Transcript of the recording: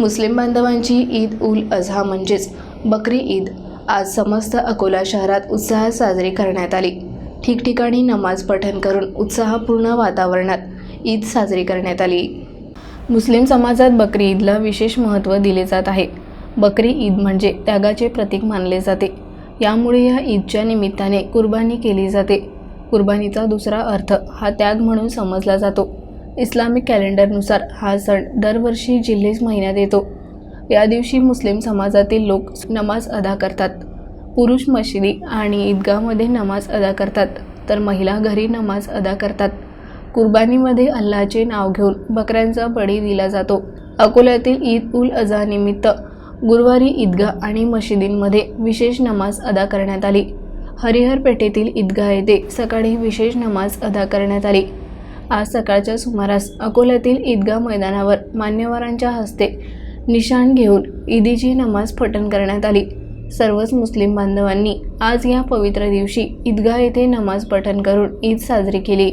मुस्लिम बांधवांची ईद उल अझा म्हणजेच बकरी ईद आज समस्त अकोला शहरात उत्साहात साजरी करण्यात आली. ठिकठिकाणी नमाज पठण करून उत्साहपूर्ण वातावरणात ईद साजरी करण्यात आली. मुस्लिम समाजात बकरी ईदला विशेष महत्त्व दिले जात आहे. बकरी ईद म्हणजे त्यागाचे प्रतीक मानले जाते. यामुळे या ईदच्या निमित्ताने कुर्बानी केली जाते. कुर्बानीचा दुसरा अर्थ हा त्याग म्हणून समजला जातो. इस्लामिक कॅलेंडरनुसार हा सण दरवर्षी जिल्हेच महिन्यात येतो. या दिवशी मुस्लिम समाजातील लोक नमाज अदा करतात. पुरुष मशिदी आणि ईदगाहमध्ये नमाज अदा करतात तर महिला घरी नमाज अदा करतात. कुर्बानीमध्ये अल्लाचे नाव घेऊन बकऱ्यांचा बळी दिला जातो. अकोल्यातील ईद उल अझानिमित्त गुरुवारी ईदगाह आणि मशिदींमध्ये विशेष नमाज अदा करण्यात आली. हरिहर पेठेतील ईदगाह येथे सकाळी विशेष नमाज अदा करण्यात आली. आज सकाळच्या सुमारास अकोल्यातील ईदगाह मैदानावर मान्यवरांच्या हस्ते निशाण घेऊन ईदीची नमाज पठण करण्यात आली. सर्वच मुस्लिम बांधवांनी आज या पवित्र दिवशी ईदगाह येथे नमाज पठण करून ईद साजरी केली.